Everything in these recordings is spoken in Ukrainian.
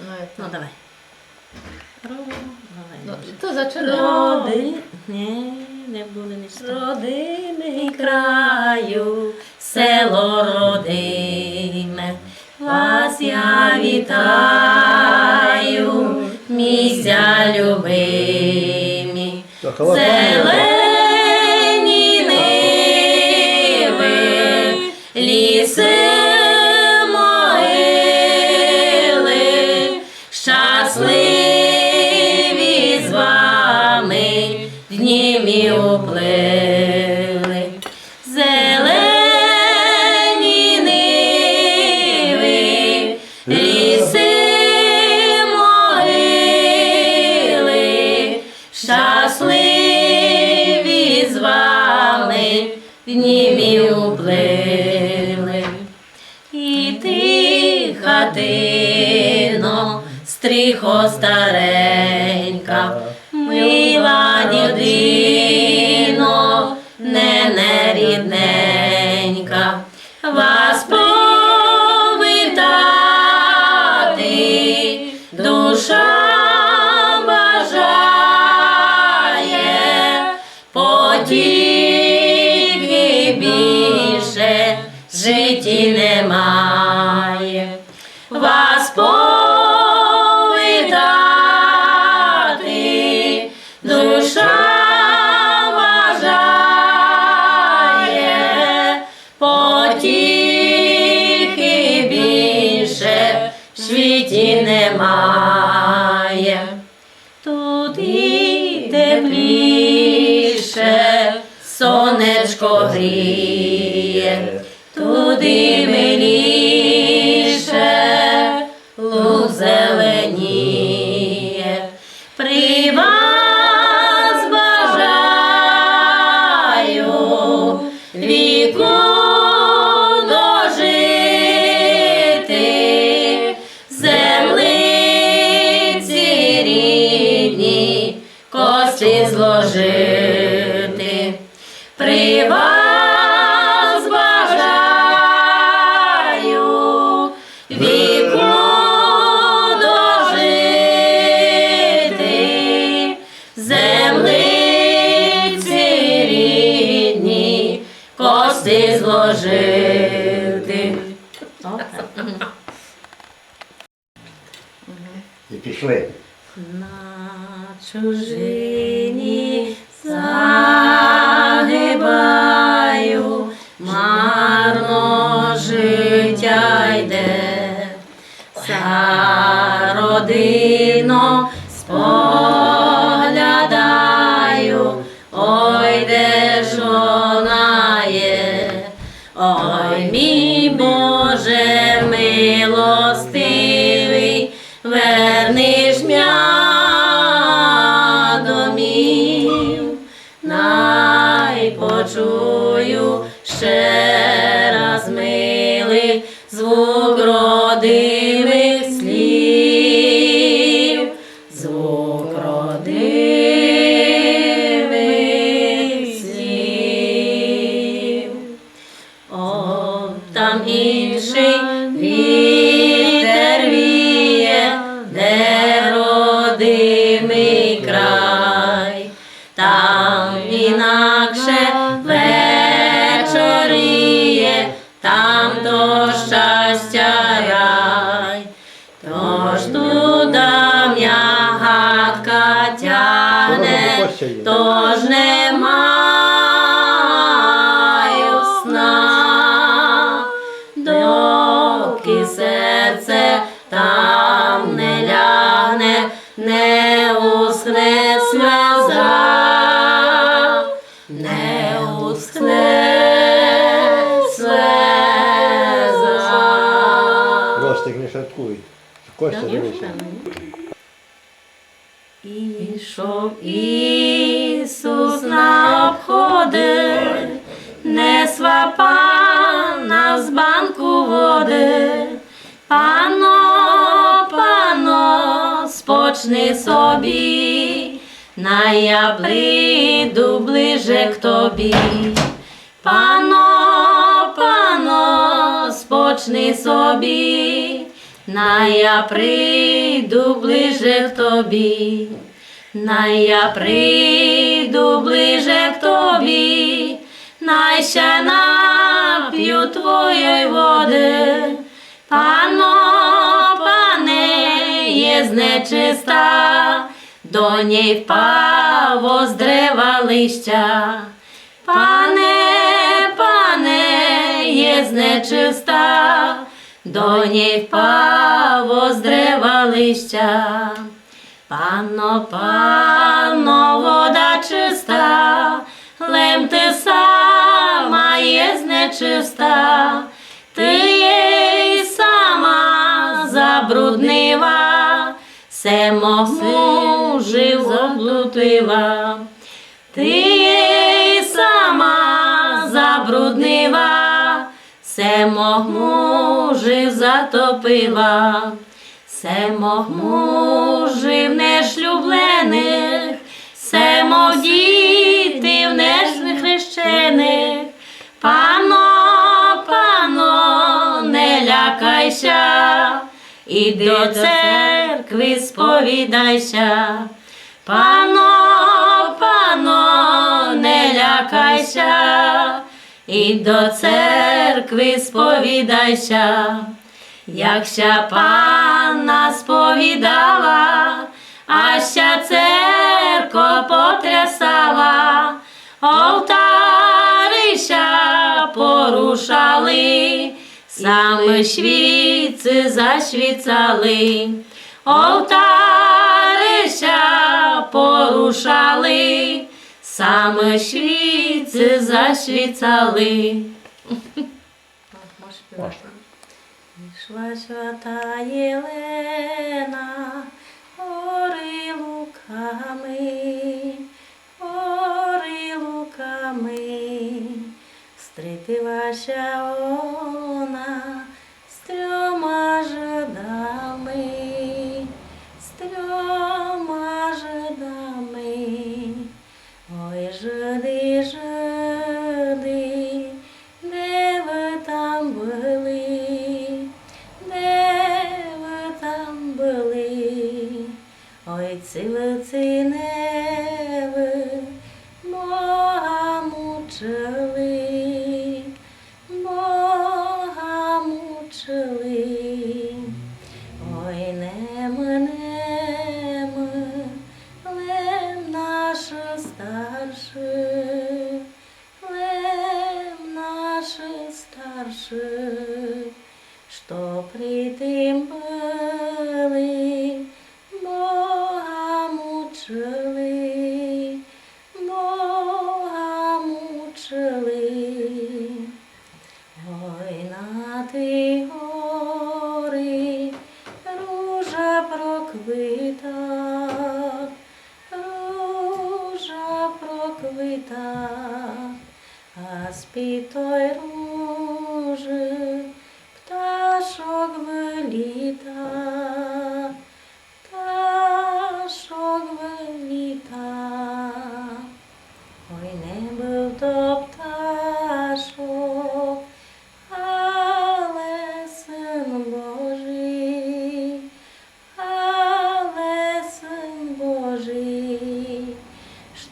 Ну, это... Ну давай. Ро- Ну, давай. то зачинай. Роди, ні, не буде нічого. Родимий краю, село родиме, вас я вітаю, місця любимі. Так, а Зелені стріхо старенька, мила дідино, не рідненька, вас повітати душа потіки більше в житті немає. Сонечко гріє, туди миліше, лук зеленіє. При вас бажаю віку зложити. І пішли. На чужині м'я домів, най почую ще раз милий звук родимих слів, звук родимих. О, там інший Тож туда м'я гадка Костя є. тож не маю сна, доки серце там не лягне, не усхне сльоза, не усхне сльоза. Ростик не шаткуй. Костя дивися. Ішов Ісус на обходи, несла пана з банку води. Пано, пано, спочни собі, на я прийду ближе к тобі. Пано, пано, спочни собі, на я прийду ближе к тобі, на я прийду ближе к тобі, най ще нап'ю твоєї води, пано, пане, є нечиста, до ній впав з дерева лища. Пане, пане, є нечиста, до ній впав з дерева. Панно, панно, вода чиста, лем ти сама є нечиста, ти є й сама забруднива, се мужів заблудила. Ти забруднива, се мужів затопила. Семо мужів нешлюблених, семо дітей нехрещених, пано, пано, не лякайся, і до церкви сповідайся. Пано, пано, не лякайся, і до церкви сповідайся. Якся панна сповідала, а ся церква потрясала, олтарища порушали, саме свіці зашвіцали, олтарища порушали, саме свіці зашвіцали. Йшла свята Єлена, гори луками, гори луками, стрітилася Ой, жиди, жиди, де ви там були, де ви там були, ой, цілиці не ви, Бога мучили, Бога мучили,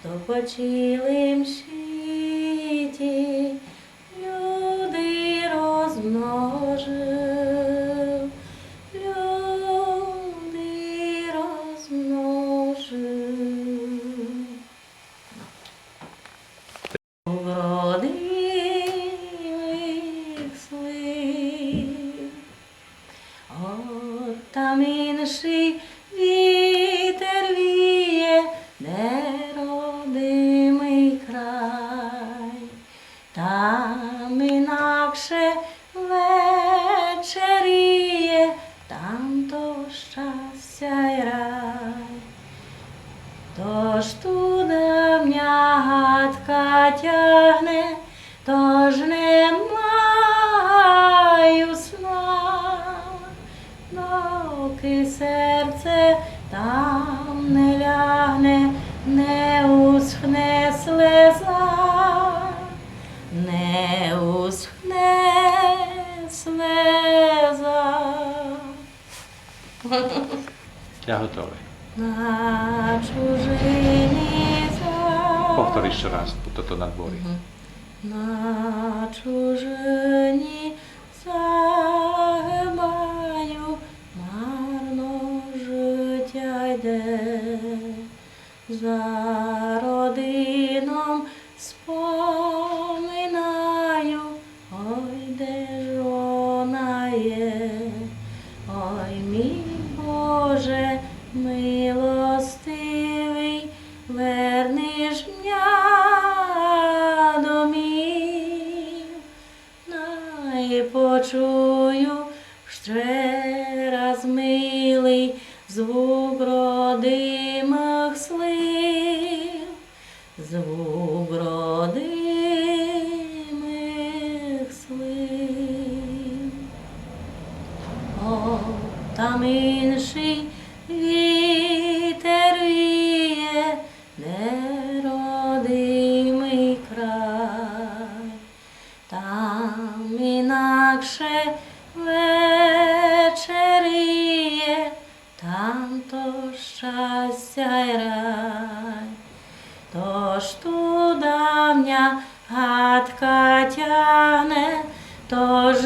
що по цілим люди розмножив, люди розмножив. Вродливих слив, от там інший Туди м'ятка тягне, тож не маю сна, доки серце там не лягне, не усхне слеза, не усхне слеза. Я готовий. На чужині. Повтори ще раз, бо то на дворі. На чужині загибаю, марно життя йде. За родином споминаю, почую ще раз милий звук родимих слив, звук родимих слив. О, там інший тож